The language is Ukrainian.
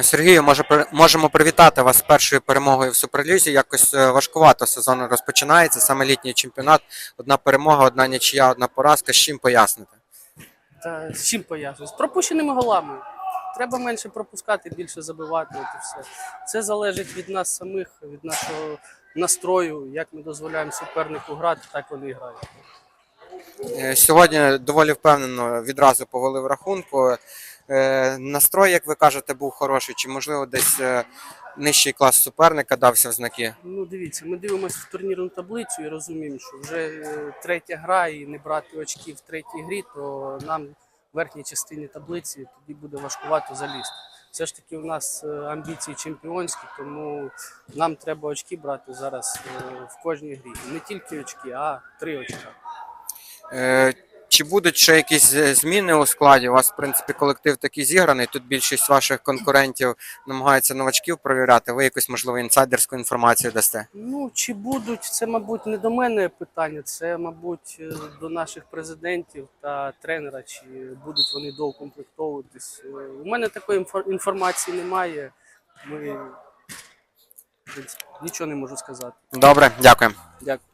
Сергію, може, можемо привітати вас з першою перемогою в Суперлізі. Якось е, важкувато сезон розпочинається, саме літній чемпіонат. Одна перемога, одна нічия, одна поразка. З чим пояснити? Та з чим пояснюю? З пропущеними голами. Треба менше пропускати, більше забивати. От все. Це залежить від нас самих, від нашого настрою. Як ми дозволяємо супернику грати, так вони грають. Е, Сьогодні доволі впевнено відразу повели в рахунку. Е, Настрой, як ви кажете, був хороший, чи можливо десь е, нижчий клас суперника дався в знаки? Ну, дивіться, ми дивимося в турнірну таблицю і розуміємо, що вже третя гра і не брати очки в третій грі, то нам в верхній частині таблиці тоді буде важкувато залізти. Все ж таки, у нас амбіції чемпіонські, тому нам треба очки брати зараз в кожній грі. Не тільки очки, а три очка. Е, Чи будуть ще якісь е, зміни у складі? У вас, в принципі, колектив такий зіграний. Тут більшість ваших конкурентів намагаються новачків провіряти. Ви якусь, можливо, інсайдерську інформацію дасте. Ну, чи будуть, це, мабуть, не до мене питання, це, мабуть, е, до наших президентів та тренера, чи будуть вони доукомплектовуватись. У мене такої інформації немає. Ми, в принципі, нічого не можу сказати. Добре, дякую. Дякую.